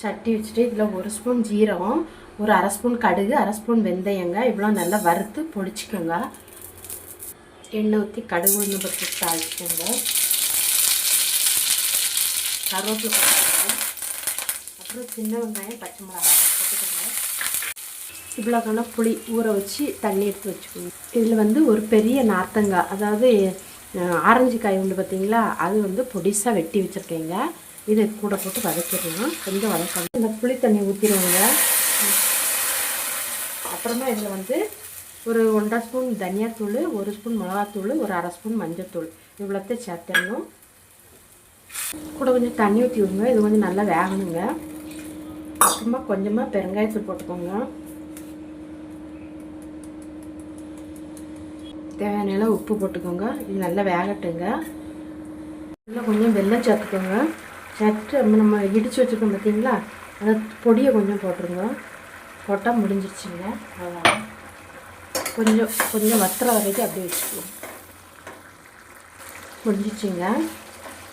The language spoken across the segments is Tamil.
சட்டி வச்சுட்டு இதில் ஒரு ஸ்பூன் ஜீரகம் ஒரு அரை ஸ்பூன் கடுகு அரை ஸ்பூன் வெந்தயங்க இவ்வளோ நல்லா வறுத்து பொடிச்சிக்கோங்க. எண்ணெய் ஊற்றி கடுகு ஒன்று பற்றி தாளிச்சுக்கோங்க. கருவேப்பிலை போட்டுக்கோங்க அப்புறம் சின்ன வெங்காயம் பச்சை மிளகாய் போட்டுக்கோங்க. இவ்வளோ கணம் புளி ஊற வச்சு தண்ணி எடுத்து வச்சுக்கோங்க. இதில் வந்து ஒரு பெரிய நார்த்தங்காய் அதாவது ஆரஞ்சு காய் உண்டு பார்த்தீங்களா? அது வந்து பொடிசாக வெட்டி வச்சுருக்கேங்க. இதை கூட போட்டு வதக்கிடலாம். கொஞ்சம் வதக்கணும் இந்த புளி தண்ணி ஊற்றிடுவோங்க அப்புறமா இதில் வந்து ஒரு ஒன்றரை ஸ்பூன் தனியாத்தூள் ஒரு ஸ்பூன் மிளகாத்தூள் ஒரு அரை ஸ்பூன் மஞ்சத்தூள். இவ்வளோத்தையும் சேர்த்துடணும். கூட கொஞ்சம் தண்ணி ஊற்றி விடுங்க. இது கொஞ்சம் நல்லா வேகணுங்க. அப்புறமா கொஞ்சமாக பெருங்காயத்தூள் போட்டுக்கோங்க. தேவையான அளவு உப்பு போட்டுக்கோங்க. இது நல்லா வேகட்டுங்க. இன்னும் கொஞ்சம் வெள்ளம் சேர்த்துக்கோங்க. சற்று நம்ம இடித்து வச்சுருக்கோம் பார்த்தீங்களா? அந்த பொடியை கொஞ்சம் போட்டுருங்க. போட்டால் முடிஞ்சிருச்சுங்க. அவ்வளோ கொஞ்சம் கொஞ்சம் வத்துற வரைக்கும் அப்படியே வச்சுக்குவோம் முடிஞ்சிச்சுங்க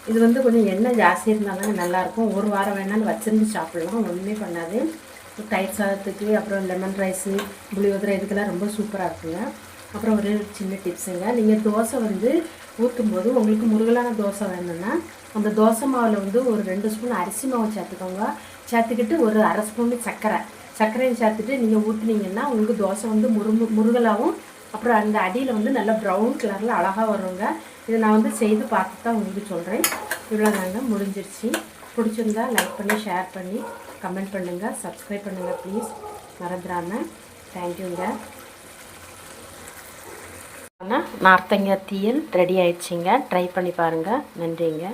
இது வந்து கொஞ்சம் எண்ணெய் ஜாஸ்தி இருந்தாலும் நல்லாயிருக்கும் ஒரு வாரம் வேணாலும் வச்சிருந்து சாப்பிட்லாம். ஒன்றுமே பண்ணாது. தயிர் சாதத்துக்கு அப்புறம் லெமன் ரைஸு புளியோதரை இதுக்கெல்லாம் ரொம்ப சூப்பராக இருக்குங்க. அப்புறம் ஒரு சின்ன டிப்ஸுங்க நீங்கள் தோசை வந்து ஊற்றும் போது உங்களுக்கு முருகலான தோசை வேணும்னா அந்த தோசை மாவில் வந்து ஒரு ரெண்டு ஸ்பூன் அரிசி மாவு சேர்த்துக்கோங்க. சேர்த்துக்கிட்டு ஒரு அரை ஸ்பூன் சர்க்கரை. சர்க்கரையும் சேர்த்துட்டு நீங்கள் ஊற்றுனீங்கன்னா உங்களுக்கு தோசை வந்து முருங்கு முருகலாகவும் அப்புறம் அந்த அடியில் வந்து நல்லா ப்ரௌன் கலரில் அழகாக வருங்க. இதை நான் வந்து செய்து பார்த்து தான் உங்களுக்கு சொல்கிறேன் இவ்வளோ நாங்கள் முடிஞ்சிருச்சு. பிடிச்சிருந்தா லைக் பண்ணி ஷேர் பண்ணி கமெண்ட் பண்ணுங்கள் சப்ஸ்கிரைப் பண்ணுங்கள் ப்ளீஸ் மறந்துடாமல் தேங்க்யூங்க நார்த்தங்காய் தீயல் ரெடி ஆயிடுச்சிங்க. ட்ரை பண்ணி பாருங்கள் நன்றிங்க.